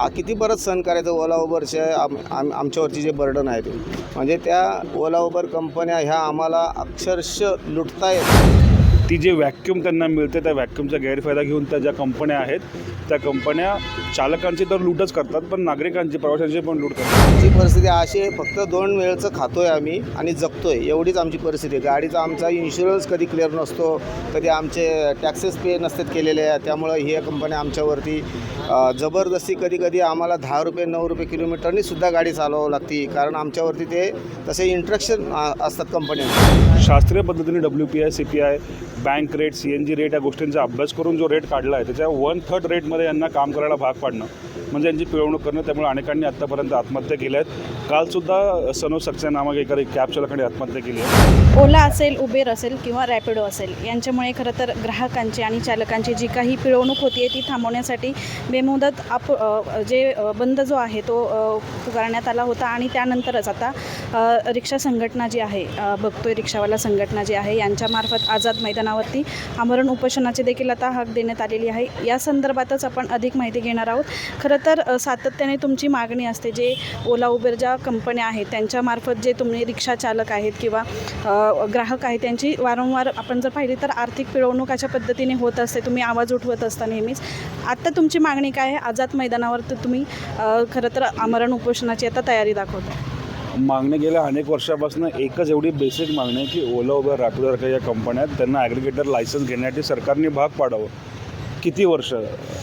आ किती परत सहन करायचं? ओला उबरचे आम आम आमच्यावरची जे बर्डन आहे ते. म्हणजे त्या ओला उबर कंपन्या ह्या आम्हाला अक्षरशः लुटतायत ती जे व्हॅक्यूम त्यांना मिळते त्या व्हॅक्यूमचा गैरफायदा घेऊन त्या ज्या कंपन्या आहेत त्या कंपन्या चालकांची तर लूटच करतात पण नागरिकांची प्रवाशांची पण लूट करतात. आमची परिस्थिती अशी आहे फक्त दोन वेळचं खातोय आम्ही आणि जगतोय. एवढीच आमची परिस्थिती आहे. गाडीचा आमचा इन्शुरन्स कधी क्लिअर नसतो कधी आमचे टॅक्सेस पे नसतात केलेले त्यामुळं ही कंपन्या आमच्यावरती जबरदस्ती कधी कधी आम्हाला दहा रुपये नऊ रुपये किलोमीटरनी सुद्धा गाडी चालवावं लागते. कारण आमच्यावरती ते तसे इंट्रॅक्शन असतात कंपन्या शास्त्रीय पद्धतीने W P I C P I bank rate C N G rate या गोष्टींचा अभ्यास करून जो रेट काढला आहे त्याच्या वन थर्ड रेटमध्ये यांना काम करायला भाग पाडणं म्हणजे यांची पिळवणूक करणं त्यामुळे अनेकांनी आत्तापर्यंत आत्महत्या केल्या आहेत कालसुद्धा सनो सक्से नामक एका कॅब चालकाने आत्महत्या केली आहे. ओला असेल उबेर असेल किंवा रॅपिडो असेल यांच्यामुळे खरं तर ग्राहकांची आणि चालकांची जी काही पिळवणूक होती आहे ती थांबवण्यासाठी बेमुदत आप जे बंद जो आहे तो पुकारण्यात आला होता आणि त्यानंतरच आता रिक्षा संघटना जी आहे बघतोय रिक्षावाला संघटना जी आहे यांच्यामार्फत आझाद मैदानावरती आमरण उपोषणाची देखील आता हाक देण्यात आलेली आहे. या संदर्भातच आपण अधिक माहिती घेणार आहोत. खरं तर सातत्याने तुमची मागणी असते जे ओला उबेर ज्या कंपन्या आहेत त्यांच्यामार्फत जे तुम्ही रिक्षा चालक आहेत किंवा ग्राहक आहेत त्यांची वारंवार आपण जर पाहिली तर आर्थिक पिळवणूक अशा पद्धतीने होत असते. तुम्ही आवाज उठवत असता नेहमीच. आत्ता तुमची मागणी काय आहे? आझाद मैदानावर तर तुम्ही खरं तर आमरण उपोषणाची आता तयारी दाखवता. मागणी गेल्या अनेक वर्षापासून एकच एवढी बेसिक मागणी आहे की ओला उबर रॅपिडो या कंपन्या आहेत त्यांना ॲग्रिगेटर लायसन्स घेण्यासाठी सरकारने भाग पाडावं. किती वर्ष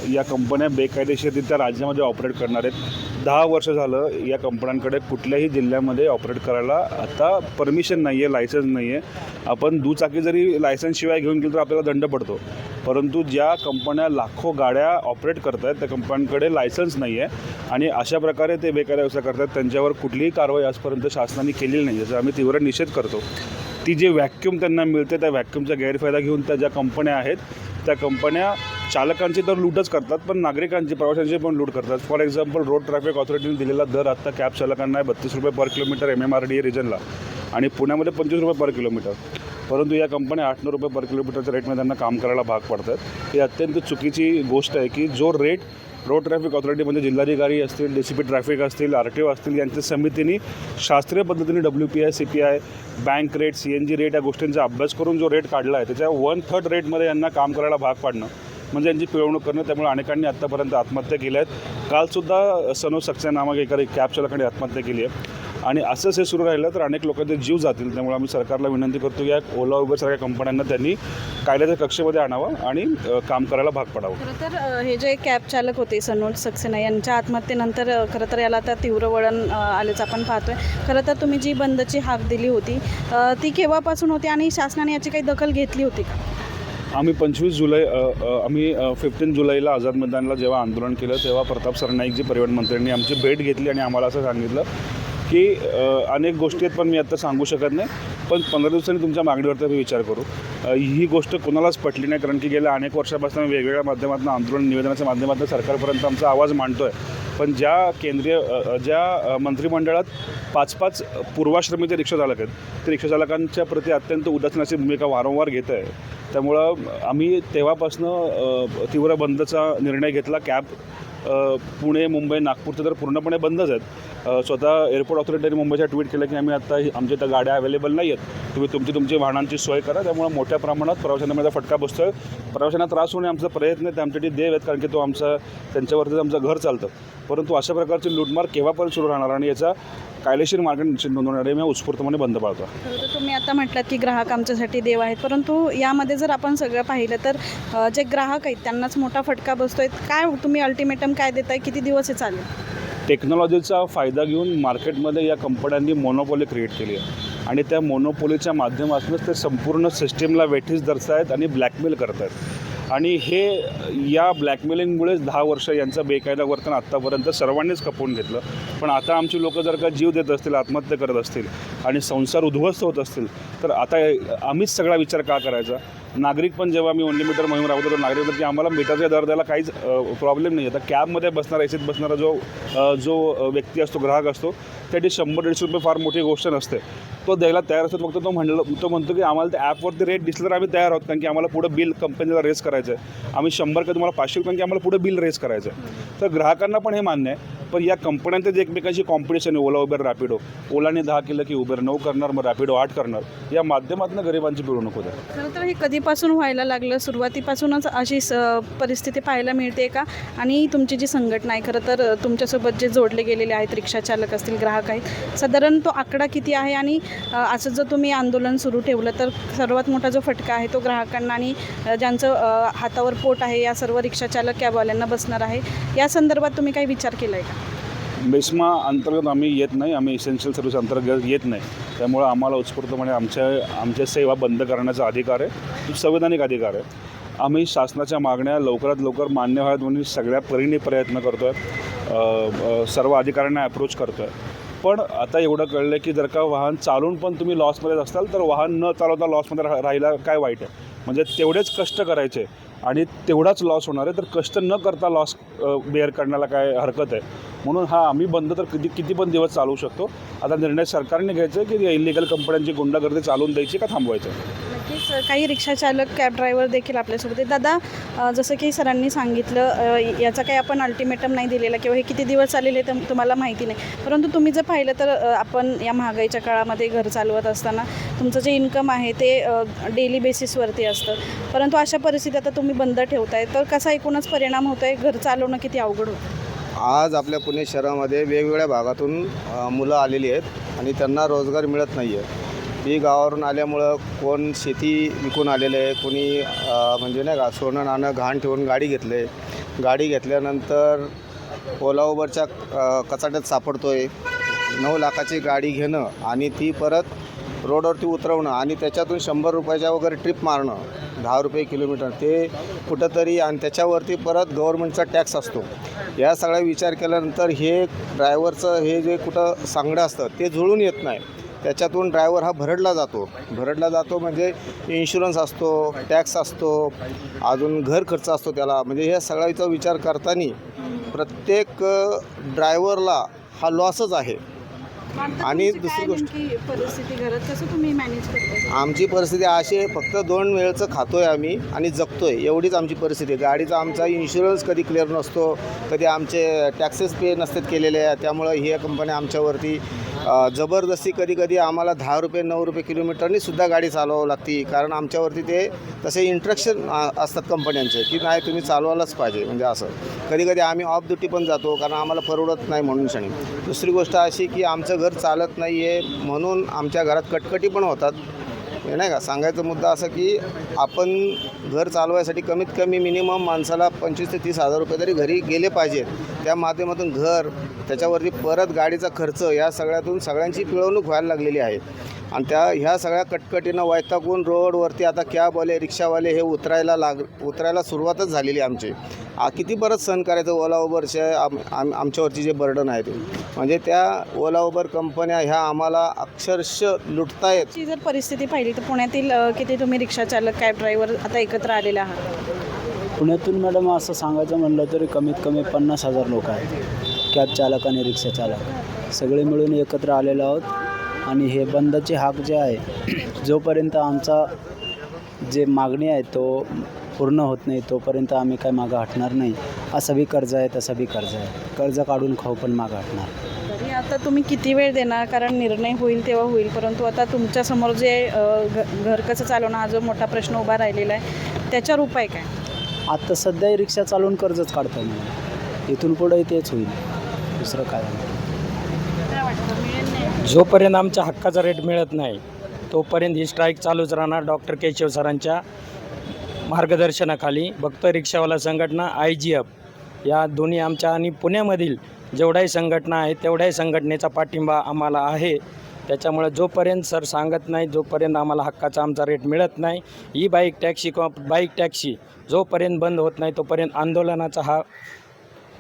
या कंपन्या बेकायदेशीररित्या राज्यामध्ये ऑपरेट करणार आहेत? दहा वर्ष झालं या कंपन्यांकडे कुठल्याही जिल्ह्यामध्ये ऑपरेट करायला आता परमिशन नाही आहे लायसन्स नाही आहे. आपण दुचाकी जरी लायसन्सशिवाय घेऊन गेलो तर आपल्याला दंड पडतो. परंतु ज्या कंपन्या लाखो गाड्या ऑपरेट करत आहेत त्या कंपन्यांकडे लायसन्स नाही आहे. आणि अशा प्रकारे ते बेकार व्यवसाय करतात त्यांच्यावर कुठलीही कारवाई आजपर्यंत शासनाने केलेली नाही याचा आम्ही तीव्र निषेध करतो. ती जे व्हॅक्यूम त्यांना मिळते त्या व्हॅक्यूमचा गैरफायदा घेऊन त्या ज्या कंपन्या आहेत त्या कंपन्या चालकांची तर लूटच करतात पण नागरिकांची प्रवाशांची पण लूट करतात. फॉर एक्झाम्पल रोड ट्रॅफिक ऑथॉरिटीने दिलेला दर आत्ता कॅब चालकांना आहे बत्तीस रुपये per kilometre M M R D रिजनला आणि पुण्यामध्ये पंचवीस रुपये पर किलोमीटर परंतु या कंपन्या आठ नऊ रुपये पर किलोमीटरच्या रेटमध्ये त्यांना काम करायला भाग पडतात. ही अत्यंत चुकीची गोष्ट आहे की जो रेट रोड ट्रॅफिक ऑथॉरिटी म्हणजे जिल्हाधिकारी असतील डी सी पी ट्रॅफिक असतील आर टी ओ असतील यांच्या समितीने शास्त्रीय पद्धतीने W P I C P I bank rate C N G rate या गोष्टींचा अभ्यास करून जो रेट काढला आहे त्याच्या वन थर्ड रेटमध्ये यांना काम करायला भाग पाडणं. म्हणजे यांची पिळवणूक करणं त्यामुळे अनेकांनी आत्तापर्यंत आत्महत्या केल्या आहेत. कालसुद्धा सनो सक्सेना नामक एका कॅब चालकाने आत्महत्या केली आहे. आणि असंच हे सुरू राहिलं तर अनेक लोकांचे जीव जातील त्यामुळे आम्ही सरकारला विनंती करतो की या ओला उबर सारख्या कंपन्यांना त्यांनी कायद्याच्या कक्षेमध्ये आणावं आणि काम करायला भाग पाडावं. खरं तर हे जे कॅब चालक होते सनोज सक्सेना यांच्या आत्महत्येनंतर खरं तर याला आता तीव्र वळण आल्याचं आपण पाहतोय. खरं तर तुम्ही जी बंदची हाक दिली होती ती केव्हापासून होती आणि शासनाने याची काही दखल घेतली होती का? आम्ही पंचवीस जुलै आम्ही फिफ्टीन जुलैला आझाद मैदानला जेव्हा आंदोलन केलं तेव्हा प्रताप सरनाईकजी परिवहन मंत्र्यांनी आमची भेट घेतली आणि आम्हाला असं सांगितलं की अनेक गोष्टी आहेत पण मी आत्ता सांगू शकत नाही. पण पंधरा दिवसांनी तुमच्या मागणीवरती मी विचार करू. ही गोष्ट कोणालाच पटली नाही कारण की गेल्या अनेक वर्षापासून वेगवेगळ्या माध्यमातून आंदोलन निवेदनाच्या माध्यमातून सरकारपर्यंत आमचा आवाज मांडतो आहे पण ज्या केंद्रीय ज्या मंत्रिमंडळात पाच पाच पूर्वाश्रमीचे रिक्षाचालक आहेत ते रिक्षाचालकांच्या प्रती अत्यंत उदासीनाची भूमिका वारंवार घेत आहे. त्यामुळं आम्ही तेव्हापासनं तीव्र बंदचा निर्णय घेतला. कॅब पुणे मुंबई नागपूरचे तर पूर्णपणे बंदच आहेत. स्वतः एअरपोर्ट ऑथॉरिटीने मुंबईच्या ट्विट केलं की आम्ही आता आमच्या इथं गाड्या अवेलेबल नाही आहेत. तुम्ही तुमची तुमची वाहनांची सोय करा. त्यामुळे मोठ्या प्रमाणात प्रवाशांना माझा फटका बसतो आहे प्रवाशांना त्रास होणे आमचा प्रयत्न आहे. आमच्यासाठी देव आहेत कारण की तो आमचा त्यांच्यावरतीच आमचं घर चालतं. परंतु अशा प्रकारची लूटमार केव्हापर्यंत सुरू राहणार? आणि याचा कायदेशीर मार्ग निश्चित नोंदवणारे मी उत्स्फूर्तपणे बंद पाळतो. हो, तर तुम्ही आता म्हटलात की ग्राहक आमच्यासाठी देव आहेत. परंतु यामध्ये जर आपण सगळं पाहिलं तर जे ग्राहक आहेत त्यांनाच मोठा फटका बसतोय. काय हो- तुम्ही अल्टिमेटम काय देताय किती दिवस हे चालेल? टेक्नॉलॉजीचा फायदा घेऊन मार्केटमध्ये या कंपन्यांनी मोनोपोली क्रिएट केली आहे. आणि त्या मोनोपोलीच्या माध्यमातूनच ते संपूर्ण सिस्टीमला वेठीस धरतायत आहेत आणि ब्लॅकमेल करत आहेत आणि हे या ब्लॅकमेलिंगमुळेच दहा वर्ष यांचं बेकायदा वर्तन आत्तापर्यंत सर्वांनीच खपवून घेतलं. पण आता आमची लोकं जर का जीव देत असतील आत्महत्या करत असतील आणि संसार उद्ध्वस्त होत असतील तर आता आम्हीच सगळा विचार का करायचा? नागरिक पण जेव्हा मी ओनली मीटर मोहीम राबवतो तर नागरिक की आम्हाला मीटरचे दर द्यायला काहीच प्रॉब्लेम नाही आता कॅबमध्ये बसणारा एसीत बसणारा जो जो व्यक्ती असतो ग्राहक असतो त्यासाठी शंभर दीडशे रुपये फार मोठी गोष्ट नसते. तो द्यायला तयार असतो फक्त तो म्हणलं तो म्हणतो की आम्हाला त्या ॲपवरती रेट दिसलं तर आम्ही तयार आहोत कारण की आम्हाला पुढं बिल कंपनीला रेस करायचं आहे. आम्ही शंभर का तुम्हाला पाचशे रुपये कारण की आम्हाला पुढे बिल रेस करायचं आहे. तर ग्राहकांना पण हे मान्य आहे पण या कंपन्यांचं जे एकमेकांची कॉम्पिटिशन आहे ओला उबेर रॅपिडो. ओलाने दहा केलं की उबेर नऊ करणार मग रॅपिडो आठ करणार. या माध्यमातून गरिबांची पिळवणूक होते. खरं तर कधीपासून व्हायला लागलं सुरुवातीपासूनच अशी स परिस्थिती पाहायला मिळते का? आणि तुमची जी संघटना आहे खरं तर तुमच्यासोबत जे जोडले गेलेले आहेत रिक्षाचालक असतील ग्राहक आहेत साधारण तो आकडा किती आहे? आणि असं जर तुम्ही आंदोलन सुरू ठेवलं तर सर्वात मोठा जो फटका आहे तो ग्राहकांना आणि ज्यांचं हातावर पोट आहे या सर्व रिक्षाचालक कॅबवाल्यांना बसणार आहे या संदर्भात तुम्ही काही विचार केला आहे का? मेस्मा अंतर्गत आम्ही येत नाही. आम्ही इसेन्शियल सर्व्हिस अंतर्गत येत नाही. त्यामुळं आम्हाला उत्स्फूर्तपणे आमच्या आमच्या सेवा बंद करण्याचा अधिकार आहे. तो संवैधानिक अधिकार आहे. आम्ही शासनाच्या मागण्या लवकरात लवकर मान्य व्हाव्यात म्हणून सगळ्या परीने प्रयत्न करतो आहे सर्व अधिकाऱ्यांना अप्रोच करतो आहे पण आता एवढं कळलं की जर का वाहन चालून पण तुम्ही लॉसमध्येच असाल तर वाहन न चालवता लॉसमध्ये रा राहिला काय वाईट आहे? म्हणजे तेवढेच कष्ट करायचे. आणि तेवढाच लॉस होणार आहे. तर कष्ट न करता लॉस बेअर करण्याला काय हरकत आहे? म्हणून हा आम्ही बंद तर किती किती पण दिवस चालवू शकतो. आता निर्णय सरकारने घ्यायचा आहे की इलिगल कंपन्यांची गुंडागर्दी चालून द्यायची का थांबवायचं? नक्कीच काही रिक्षाचालक कॅब ड्रायव्हर देखील आपल्यासोबत आहेत. दादा जसं की सरांनी सांगितलं याचा काही आपण अल्टिमेटम नाही दिलेला किंवा हे किती दिवस चालेल हे तर तुम्हाला माहिती नाही. परंतु तुम्ही जर पाहिलं तर आपण या महागाईच्या काळामध्ये घर चालवत असताना तुमचं जे इन्कम आहे ते डेली बेसिसवरती असतं. परंतु अशा परिस्थितीत आता तुम्ही बंद ठेवताय. तर कसा एकूणच परिणाम होत आहे घर चालवणं किती अवघड होतं? आज आपल्या पुणे शहरामध्ये वेगवेगळ्या भागातून मुलं आलेली आहेत आणि त्यांना रोजगार मिळत नाही आहे मी गावावरून आल्यामुळं कोण शेती विकून आलेलं आहे कोणी म्हणजे नाही का सोनं नाणं घाण ठेवून गाडी घेतलं आहे. गाडी घेतल्यानंतर ओला उबरच्या कचाट्यात सापडतो आहे नऊ लाखाची गाडी घेणं आणि ती परत रोडवरती उतरवणं आणि त्याच्यातून शंभर रुपयाच्या वगैरे ट्रिप मारणं दहा रुपये किलोमीटर ते कुठंतरी आणि त्याच्यावरती परत गव्हर्मेंटचा टॅक्स असतो. या सगळा विचार केल्यानंतर हे ड्रायव्हरचं हे जे कुठं सांगडं असतं ते जुळून येत नाही. त्याच्यातून ड्रायव्हर हा भरडला जातो. भरडला जातो म्हणजे इन्शुरन्स असतो टॅक्स असतो अजून घर खर्च असतो त्याला. म्हणजे ह्या सगळ्याचा विचार करताना प्रत्येक ड्रायव्हरला हा लॉसच आहे. आणि दुसरी गोष्ट- नेमकी परिस्थिती घरात कसं तुम्ही मॅनेज करता आमची परिस्थिती अशी आहे फक्त दोन वेळचं खातो आहे आम्ही आणि जगतो आहे एवढीच आमची परिस्थिती आहे. गाडीचा आमचा इन्शुरन्स कधी क्लिअर नसतो कधी आमचे टॅक्सेस पे नसतात केलेले त्यामुळं ही कंपन्या आमच्यावरती जबरदस्ती कधी कधी आम्हाला दहा रुपये नऊ रुपये किलोमीटरनी सुद्धा गाडी चालवावं लागते. कारण आमच्यावरती ते तसे इंट्रक्शन असतात कंपन्यांचे की नाही तुम्ही चालवायलाच पाहिजे. म्हणजे असं. कधी कधी आम्ही ऑफ ड्युटी पण जातो कारण आम्हाला परवडत नाही म्हणून क्षणी. दुसरी गोष्ट अशी की आमचं घर चालत नाही आहे म्हणून आमच्या घरात कटकटी पण होतात. हे नाही का? सांगायचा मुद्दा असा की आपण घर चालवायसाठी कमीत कमी मिनिमम माणसाला पंचवीस ते तीस हजार रुपये तरी घरी गेले पाहिजेत. त्या माध्यमातून घर त्याच्यावरती परत गाडीचा खर्च या सगळ्यातून सगळ्यांची पिळवणूक व्हायला लागलेली आहे. आणि त्या ह्या सगळ्या कटकटीनं वैतागून रोडवरती आता कॅबवाले रिक्षावाले हे उतरायला लाग उतरायला सुरुवातच झालेली आहे आमची. आ किती परत सहन करायचं? ओला उबरचे आम आम आमच्यावरची जे बर्डन आहे ते म्हणजे त्या ओला उबर कंपन्या ह्या आम्हाला अक्षरशः लुटतायत. जर परिस्थिती पाहिली तर पुण्यातील किती तुम्ही रिक्षा चालक कॅब ड्रायव्हर आता एकत्र आलेले आहात? पुण्यातून मॅडम असं सांगायचं म्हणलं तरी कमीत कमी पन्नास हजार लोक आहेत. कॅब चालक आणि रिक्षा चालक. सगळे मिळून एकत्र आलेलो आहोत. आणि हे बंदचे हाक जे आहे जोपर्यंत आमचा जे मागणी आहे तो पूर्ण होत नाही तोपर्यंत आम्ही काय मागं हटणार नाही. असं बी कर्ज आहे तसं बी कर्ज आहे. कर्ज काढून खाऊ पण मागं हटणार. तरी आता तुम्ही किती वेळ देणार? कारण निर्णय होईल तेव्हा होईल. परंतु आता तुमच्यासमोर जे अ, घ- घर कसं चालवणं हा जो मोठा प्रश्न उभा राहिलेला आहे त्याच्यावर उपाय काय? आत्ता सध्या रिक्षा चालवून कर्जच काढतो मी इथून पुढे तेच होईल. दुसरं काय जोपर्यंत आमच्या हक्काचा रेट मिळत नाही तोपर्यंत ही स्ट्राईक चालूच राहणार डॉक्टर केशव सरांच्या मार्गदर्शनाखाली. भक्त रिक्षावाला संघटना आय जी एफ या दोन्ही आमच्या आणि पुण्यामधील जेवढ्याही संघटना आहेत तेवढ्याही संघटनेचा पाठिंबा आम्हाला आहे. त्याच्यामुळे जोपर्यंत सर सांगत नाही जोपर्यंत आम्हाला हक्काचा आमचा रेट मिळत नाही ही बाईक टॅक्सी किंवा बाईक टॅक्सी जोपर्यंत बंद होत नाही तोपर्यंत आंदोलनाचा हा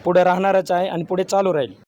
पुढे राहणारच आहे आणि पुढे चालू राहील.